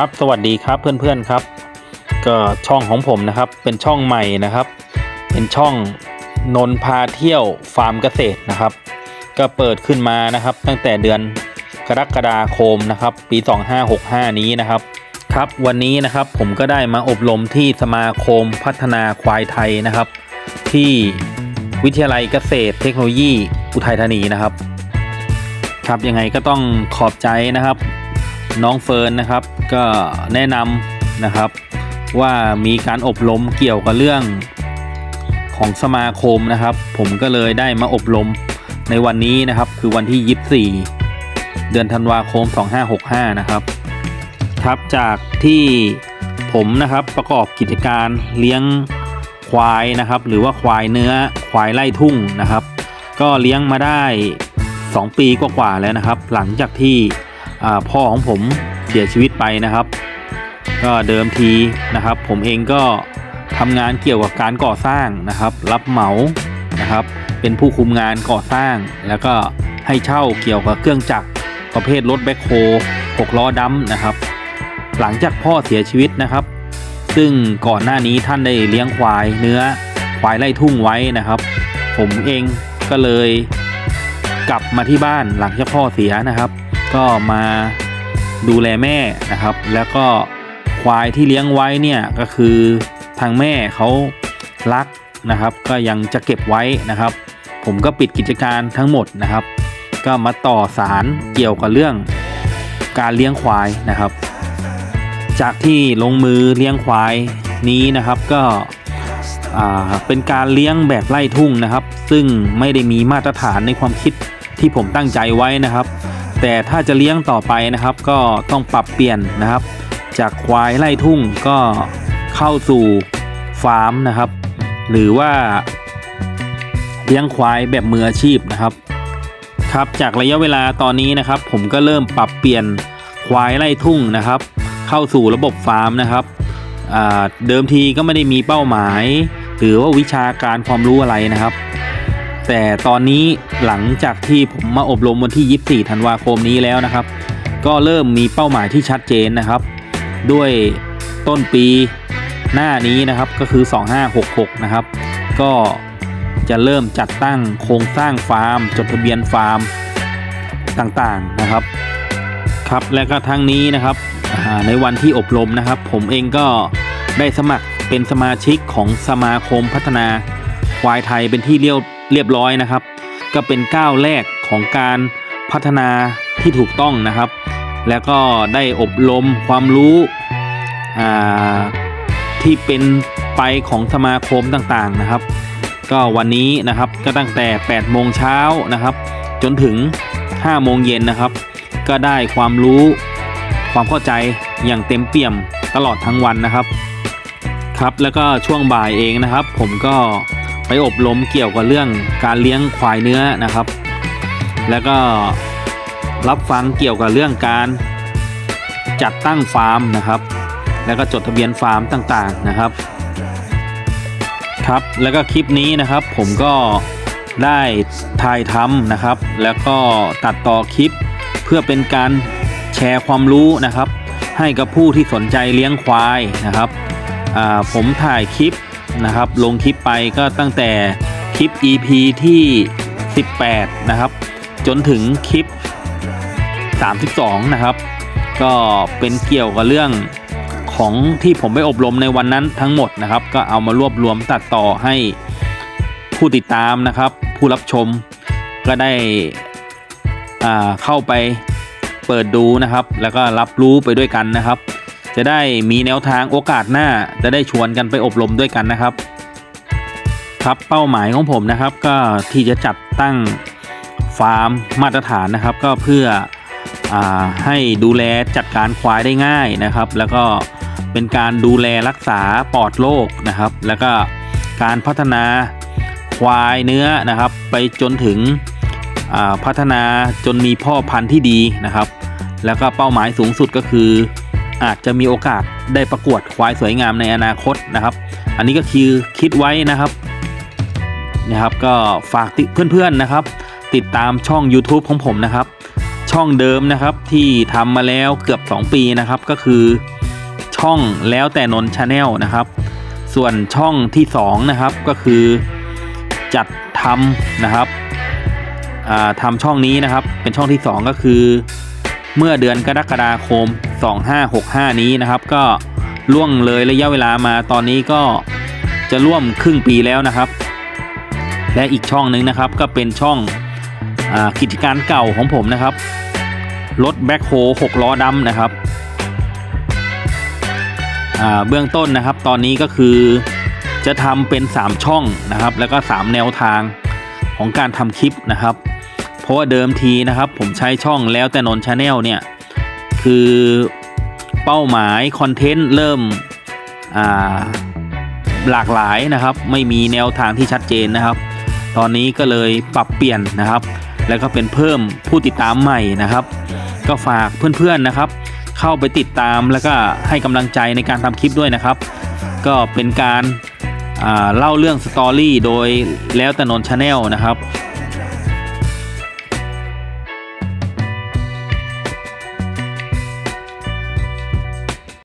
ครับสวัสดีครับเพื่อนๆครับ ก็ช่องของผมนะครับเป็นช่องใหม่นะครับ เป็นช่องนนพาเที่ยวฟาร์มเกษตรนะครับ ก็เปิดขึ้นมานะครับ ตั้งแต่เดือนกรกฎาคมนะครับ ปี 2565 นี้นะครับครับวันนี้นะครับผมก็ได้มาอบรมที่สมาคมพัฒนาควายไทยนะครับ ที่วิทยาลัยเกษตรเทคโนโลยีอุทัยธานีนะครับ ครับยังไงก็ต้องขอบใจนะครับ น้องเฟิร์นนะครับ ก็แนะนำนะครับว่ามีการอบรมเกี่ยวกับเรื่องของสมาคมนะครับ ผมก็เลยได้มาอบรมในวันนี้นะครับ คือวันที่ 24 เดือนธันวาคม 2565 นะครับครับจากที่ผมนะครับประกอบกิจการเลี้ยงควายนะครับ หรือว่าควายเนื้อควายไล่ทุ่งนะครับ ก็เลี้ยงมาได้ 2 ปีกว่าๆแล้วนะครับ หลังจากที่ พ่อของผมเสียชีวิตไปนะครับ ก็เดิมทีนะครับ ผมเองก็ทำงานเกี่ยวกับการก่อสร้างนะครับ รับเหมานะครับ เป็นผู้คุมงานก่อสร้าง แล้วก็ให้เช่าเกี่ยวกับเครื่องจักรประเภทรถแบ็คโฮ6ล้อดัมนะครับ หลังจากพ่อเสียชีวิตนะครับ ซึ่งก่อนหน้านี้ท่านได้เลี้ยงควายเนื้อควายไล่ทุ่งไว้นะครับ ผมเองก็เลยกลับมาที่บ้านหลังจากพ่อเสียนะครับ ก็มาดูแลแม่นะครับ แล้วก็ควายที่เลี้ยงไว้เนี่ยก็คือทางแม่เขารักนะครับ ก็ยังจะเก็บไว้นะครับ ผมก็ปิดกิจการทั้งหมดนะครับ ก็มาต่อสารเกี่ยวกับเรื่องการเลี้ยงควายนะครับ จากที่ลงมือเลี้ยงควายนี้นะครับก็เป็นการเลี้ยงแบบไล่ทุ่งนะครับ ซึ่งไม่ได้มีมาตรฐานในความคิดที่ผมตั้งใจไว้นะครับ แต่ถ้าจะเลี้ยงต่อไปนะครับก็ต้องปรับเปลี่ยนนะครับ จากควายไล่ทุ่งก็เข้าสู่ฟาร์มนะครับ หรือว่าเลี้ยงควายแบบมืออาชีพนะครับครับจากระยะเวลาตอนนี้นะครับ ผมก็เริ่มปรับเปลี่ยนควายไล่ทุ่งนะครับ เข้าสู่ระบบฟาร์มนะครับเดิมทีก็ไม่ได้มีเป้าหมาย หรือว่าวิชาการความรู้อะไรนะครับ แต่ตอนนี้หลังจากที่ผมมาอบรมวันที่ 24 ธันวาคมนี้แล้วนะครับ ก็เริ่มมีเป้าหมายที่ชัดเจนนะครับ ด้วยต้นปีหน้านี้นะครับก็คือ 2566 นะครับ ก็จะเริ่มจัดตั้งโครงสร้างฟาร์ม จดทะเบียนฟาร์มต่างๆนะครับครับและก็ทั้งนี้นะครับในวันที่อบรมนะครับ ผมเองก็ได้สมัครเป็นสมาชิกของสมาคมพัฒนาควายไทยเป็นที่เรียบ เรียบร้อยนะครับ ก็เป็นก้าวแรกของการพัฒนาที่ถูกต้องนะครับ แล้วก็ได้อบรมความรู้ที่เป็นไปของสมาคมต่างๆนะครับ ก็วันนี้นะครับก็ตั้งแต่ 8 โมงเช้านะครับ จนถึง 5 โมงเย็นนะครับ ก็ได้ความรู้ความเข้าใจอย่างเต็มเปี่ยมตลอดทั้งวันนะครับครับแล้วก็ช่วงบ่ายเองนะครับ ผมก็ ไปอบรมเกี่ยวกับเรื่องการเลี้ยงควายเนื้อนะครับ แล้วก็รับฟังเกี่ยวกับเรื่องการจัดตั้งฟาร์มนะครับ แล้วก็จดทะเบียนฟาร์มต่างๆนะครับ ครับแล้วก็คลิปนี้นะครับ ผมก็ได้ถ่ายทำนะครับ แล้วก็ตัดต่อคลิปเพื่อเป็นการแชร์ความรู้นะครับ ให้กับผู้ที่สนใจเลี้ยงควายนะครับอ่าผมถ่ายคลิป นะครับ ลงคลิปไปก็ตั้งแต่คลิป EP ที่ 18 นะครับ จนถึงคลิป 32 นะครับ ก็เป็นเกี่ยวกับเรื่องของที่ผมไปอบรมในวันนั้นทั้งหมดนะครับ ก็เอามารวบรวมตัดต่อให้ผู้ติดตามนะครับ ผู้รับชมก็ได้เข้าไปเปิดดูนะครับ แล้วก็รับรู้ไปด้วยกันนะครับ จะได้มีแนวทางโอกาสหน้าจะได้ชวนกันไปอบรมด้วยกันนะครับ ครับเป้าหมายของผมนะครับ ก็ที่จะจัดตั้งฟาร์มมาตรฐานนะครับ ก็เพื่ออให้ดูแลจัดการควายได้ง่ายนะครับ แล้วก็เป็นการดูแลรักษาปลอดโรคนะครับ แล้วก็การพัฒนาควายเนื้อนะครับ ไปจนถึงพัฒนาจนมีพ่อพันธุ์ที่ดีนะครับ แล้วก็เป้าหมายสูงสุดก็คือ อาจจะมีโอกาสได้ประกวดควายสวยงามในอนาคตนะครับ อันนี้ก็คือคิดไว้นะครับนะครับ ก็ฝากติเพื่อนๆนะครับ ติดตามช่อง YouTube ของผมนะครับ ช่องเดิมนะครับที่ทำมาแล้วเกือบ 2 ปีนะครับ ก็คือช่องแล้วแต่นนชาแนลนะครับ ส่วนช่องที่ 2 นะครับก็คือจัดทำนะครับทำช่องนี้นะครับเป็นช่องที่ 2 ก็คือ เมื่อเดือนกรกฎาคม 2565 นี้นะครับ ก็ล่วงเลยระยะเวลามาตอนนี้ก็จะร่วมครึ่งปีแล้วนะครับ และอีกช่องหนึ่งนะครับก็เป็นช่องอกิจการเก่าของผมนะครับรถแบ็คโฮ6ล้อดำนะครับเบื้องต้นนะครับตอนนี้ก็คือจะทำเป็น 3 ช่องนะครับ แล้วก็ 3 แนวทางของการทำคลิปนะครับ เพราะว่าเดิมทีนะครับ ผมใช้ช่องแล้วแต่นนชาแนลเนี่ย คือเป้าหมายคอนเทนต์เริ่มหลากหลายนะครับ ไม่มีแนวทางที่ชัดเจนนะครับ ตอนนี้ก็เลยปรับเปลี่ยนนะครับ แล้วก็เป็นเพิ่มผู้ติดตามใหม่นะครับ ก็ฝากเพื่อนๆนะครับ เข้าไปติดตามแล้วก็ให้กำลังใจในการทำคลิปด้วยนะครับ ก็เป็นการเล่าเรื่องสตอรี่โดยแล้วแต่นนชาแนลนะครับ